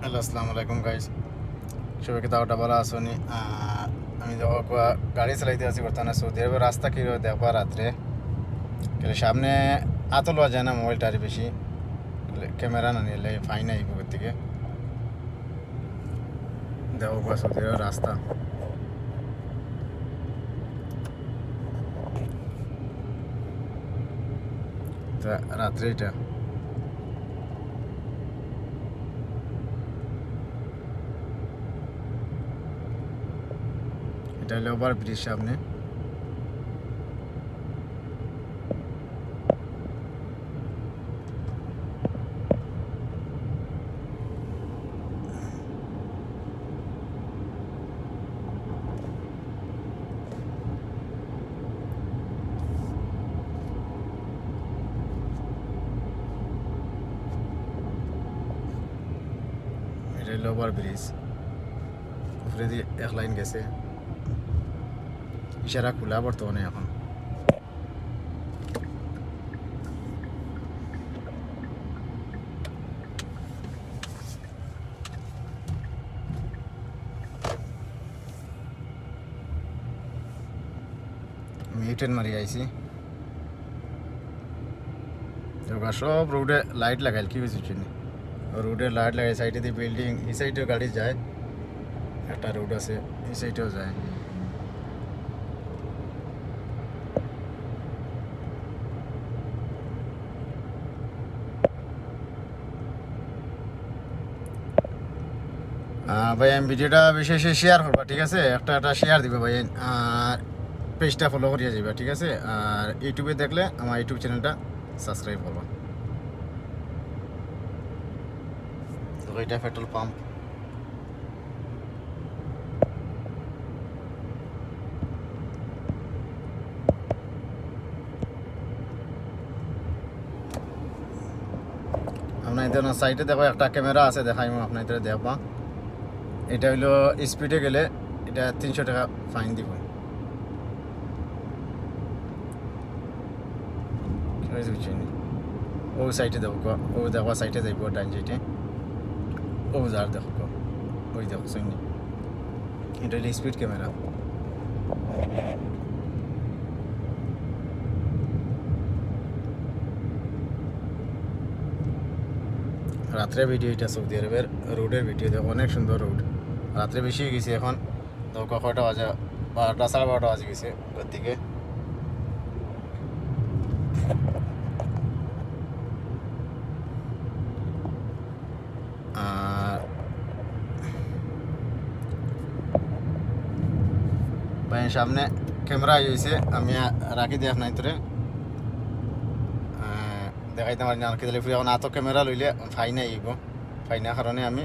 Hello আসসালামু আলাইকুম guys সবাইকে ভালো আসনি। আমি গাড়ি চালাইতে আছি বর্তমানে সৌদি আরবের রাস্তা কী রয়ে দেখবা রাত্রে। গেলে সামনে আতো যায় না মোবাইলটা আর বেশি। ক্যামেরা না নিলে ফাইন আইব থেকে। দেখো সৌদি আরবের রাস্তা। রাত্রে এটা। এটা হলো ওভার ব্রিজ সামনে এটা হলো ওভার ব্রিজ উপরে দিয়ে এক লাইন গেছে ইশারা খোলা বর্তমানে এখন মিউটেন মারি আইছি এবার সব রোডে লাইট লাগাইল কি বুঝছি রোডে লাইট লাগাই সাইডে দিয়ে বিল্ডিং এই সাইডেও গাড়ি যায় একটা রোড আছে এই সাইডেও যায় ভাই, আমি ভিডিওটা বেশি বেশি শেয়ার করবা, ঠিক আছে? একটা একটা শেয়ার দিবে ভাই। আর পেজটা ফলো করিয়া যাবে ঠিক আছে? আর ইউটিউবে দেখলে আমার ইউটিউব চ্যানেলটা সাবস্ক্রাইব করবা। এটা পেট্রোল পাম্প আপনার সাইডে দেখো, একটা ক্যামেরা আছে দেখাই আপনার দেখবা। এটা হইল স্পিডে গেলে এটা তিনশো টাকা ফাইন দিব। ও সাইডে দেখো, ও দেখো সাইডে যাইব ডাইন সাইডে ও যার দেখো ওই দেখো সৈনি এটা হইল স্পিড ক্যামেরা রাত্রে ভিডিও, এটা সৌদি আরবের রোডের ভিডিও, দেখো, অনেক সুন্দর রোড। রাত্রে বেশি গেছে এখন তো কয়টা বাজে, বারোটা, সাড়ে বারোটা বাজে গেছে ওর দিকে আর সামনে ক্যামেরা আমি রাখি দিই আপনার দেখাইতে পারি না রাখি দিলে এখন আতো ক্যামেরা লইলে ফাইন আইব ফাইনার কারণে আমি